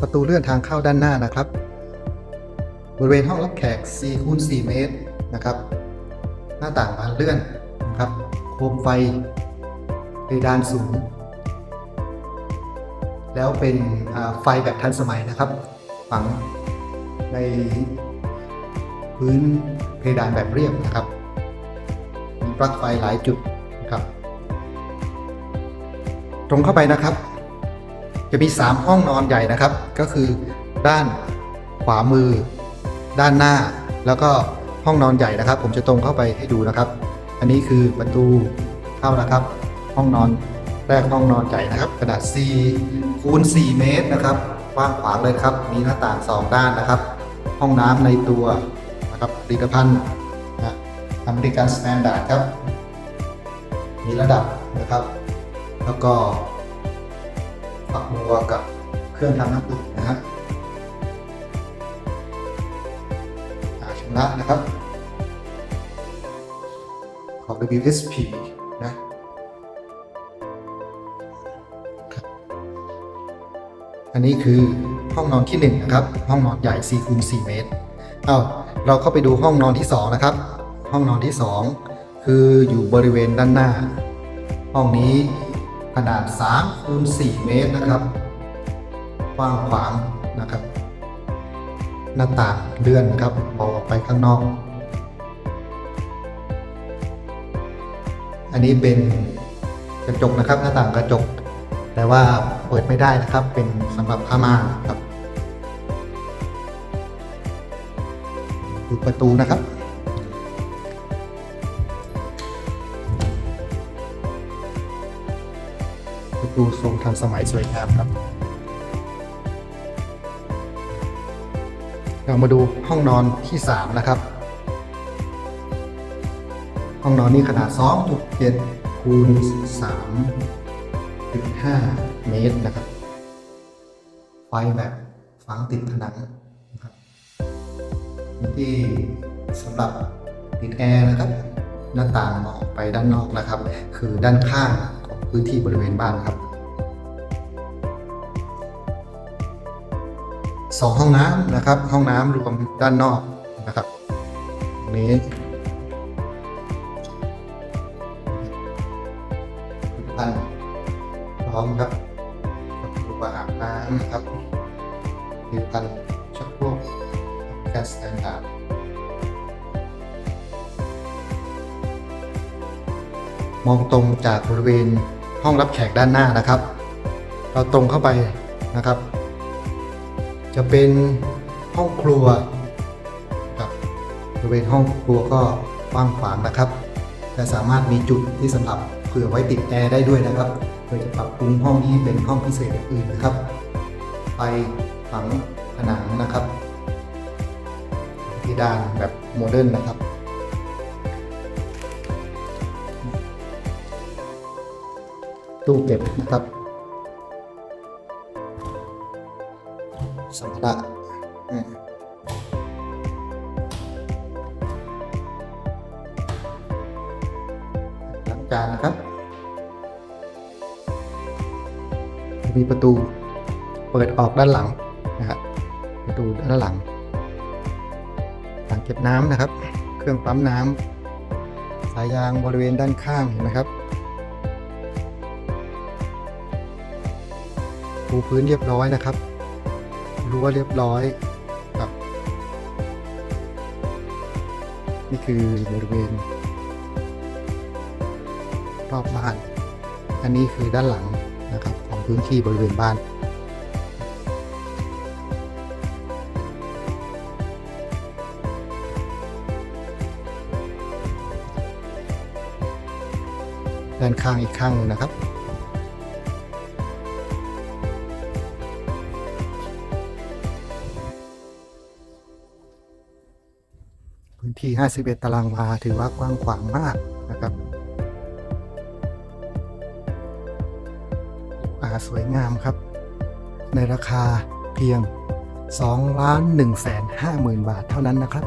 ประตูเลื่อนทางเข้าด้านหน้านะครับ บริเวณห้องรับแขก4คูณ4เมตรนะครับ หน้าต่างบานเลื่อนนะครับโคมไฟเพดานสูง แล้วเป็นไฟแบบทันสมัยนะครับ ฝังในพื้นเพดานแบบเรียบนะครับ มีปลั๊กไฟหลายจุดนะครับ ตรงเข้าไปนะครับ จะมี 3 ห้องนอนใหญ่นะครับ ก็คือด้านขวามือ ด้านหน้า แล้วก็ห้องนอนใหญ่นะครับ ผมจะตรงเข้าไปให้ดูนะครับ อันนี้คือประตูเข้านะครับ ห้องนอนแรกห้องนอนใหญ่นะครับ ขนาด4คูณ4เมตรนะครับกว้างขวางเลยครับ มีหน้าต่าง 2 ด้านนะครับ ห้องน้ำในตัวนะครับผลิตภัณฑ์นะอเมริกันสแตนดาร์ดครับ มีระดับนะครับ แล้วก็ ฝักบัวกับเครื่องทำน้ำอุ่นนะฮะชำระนะครับ ของ WSP นะอันนี้คือห้องนอนที่1นะครับ ห้องนอนใหญ่4คูณ4เมตรเอาเราเข้าไปดูห้องนอนที่ 2 นะครับ ห้องนอนที่ 2 คืออยู่บริเวณด้านหน้า ห้องนี้ ขนาด3คูณ4เมตรนะครับกว้างขวางนะครับ หน้าต่างเลื่อนครับมองออกไปข้างนอก อันนี้เป็นกระจกนะครับหน้าต่างกระจก แต่ว่าเปิดไม่ได้นะครับเป็นสำหรับผ้าม่านครับดูประตูนะครับ ประตูทรงทันสมัยสวยงามครับเรามาดูห้องนอนที่ 3 นะครับ ห้องนอนนี้ขนาด 2.7คูณ3.5 เมตรนะครับ ไฟแบบฝังติดผนังนะครับที่สำหรับติดแอร์นะครับ หน้าต่างออกไปด้านนอกนะครับ คือด้านข้างของพื้นที่บริเวณบ้านครับ สองห้องน้ำนะครับ ห้องน้ำรวมด้านนอกนะครับตรงนี้ท่านพร้อมครับกับอุปอาบน้ำนะครับมีพันชักโครกแก๊สสแตนดาร์ดมองตรงจากบริเวณห้องรับแขกด้านหน้านะครับ เราตรงเข้าไปนะครับ จะเป็นห้องครัวครับบริเวณห้องครัวก็กว้างขวางนะครับและสามารถมีจุดที่สำหรับเผื่อไว้ติดแอร์ได้ด้วยนะครับโดยจะปรับปรุงห้องที่เป็นห้องพิเศษอื่นนะครับ ไปฝังผนังนะครับที่ด้านแบบโมเดิร์นนะครับตู้เก็บนะครับ สัมภาระอืมล้างจานนะครับ มีประตูเปิดออกด้านหลังนะครับประตูด้านหลังอ่างเก็บน้ำนะครับ เครื่องปั๊มน้ำสายยางบริเวณด้านข้างเห็นไหมครับปูพื้นเรียบร้อยนะครับ รั้วเรียบร้อยครับ นี่คือบริเวณรอบบ้าน อันนี้คือด้านหลังนะครับของพื้นที่บริเวณบ้านด้านข้างอีกข้างนึงนะครับ ที่ 51 ตารางวา ถือว่ากว้างขวางมากนะครับอาสวยงามครับ ในราคาเพียง2ล้าน1แสน5หมื่นบาทเท่านั้นนะครับ